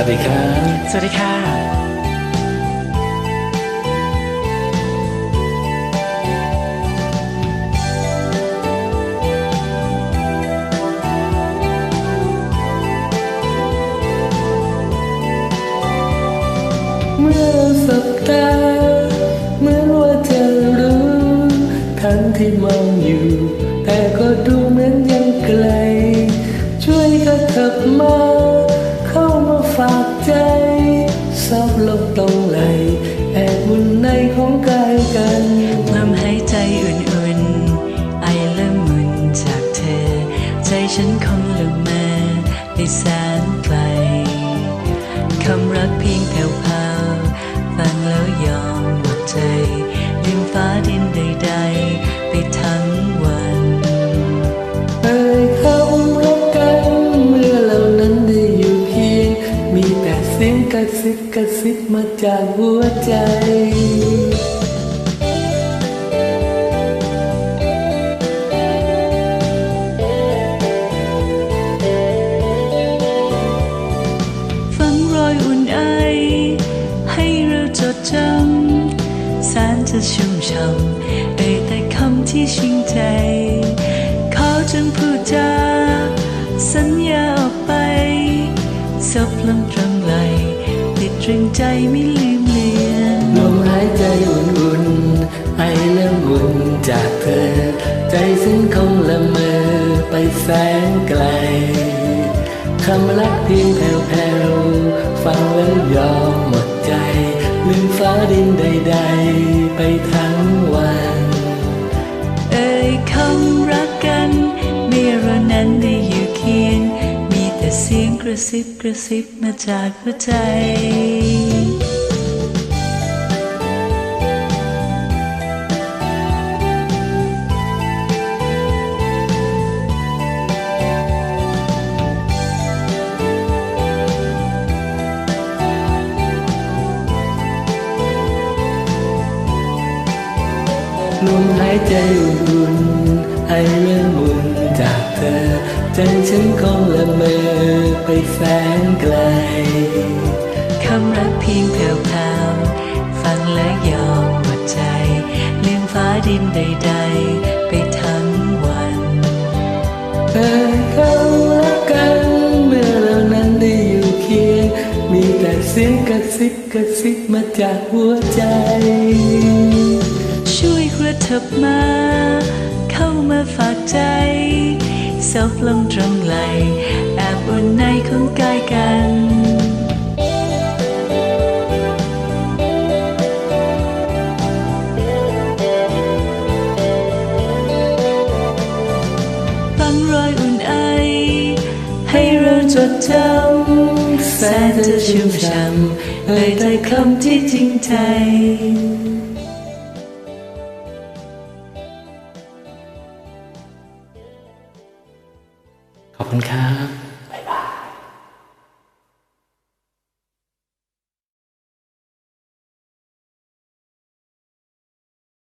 วัสดีครับ สวัสดีค่ะ เมื่อสบตาเหมือนว่าจะรู้ ทั้งที่มองอยู่ ซอบต้องไหลแอบุ่นในของกายกันลมหายใจอุ่นๆไอละมุนจากเธอ ใจฉันคงละเมอได้แสนไกลคำรักเพียง สียงกระซิบกระซิบมาจากหัวใจฝังรอยอุ่นไอ ให้เราจดจำแสนจะชุ่มช่ำเอ่ยแต่คำที่ชิงใจ เขาจึงพูดจาสัญญาออกไปซบลง ใจไม่ลืมเลือนลมหายใจอุ่นๆไอละมุนจากเธอ ใจฉันคงละเมอไปแสนไกลคำรักเพียงแผ่วๆฟังแล้วยอมหมดใจ ลืมฟ้าดินใดๆ ไปทั้ง ระซิบกระซิบมาจากหัวใจ ลมหายใจอุ่นๆไอเรื่องมุนจากเธอใจฉันคงละเมอ ไปแสนไกล คำรักเพียงแผ่วพาวฟังและยอมหมดใจ ลืมฟ้าดินใดๆ ไปทั้งวันเอ่ยคำรักกัน เมื่อเรานั้นได้อยู่เคียง มีแต่เสียงกระซิบกระซิบมาจากหัวใจ ช่วยกระเถิบมา เข้ามาฝากใจซบลงตรงไหล อุ่นในของกายกันฟังรอยอุ่นไอ ให้เราจดจำแสนจะชุ่มช่ำเอ่ยแต่คำที่จริงใจขอบคุณครับ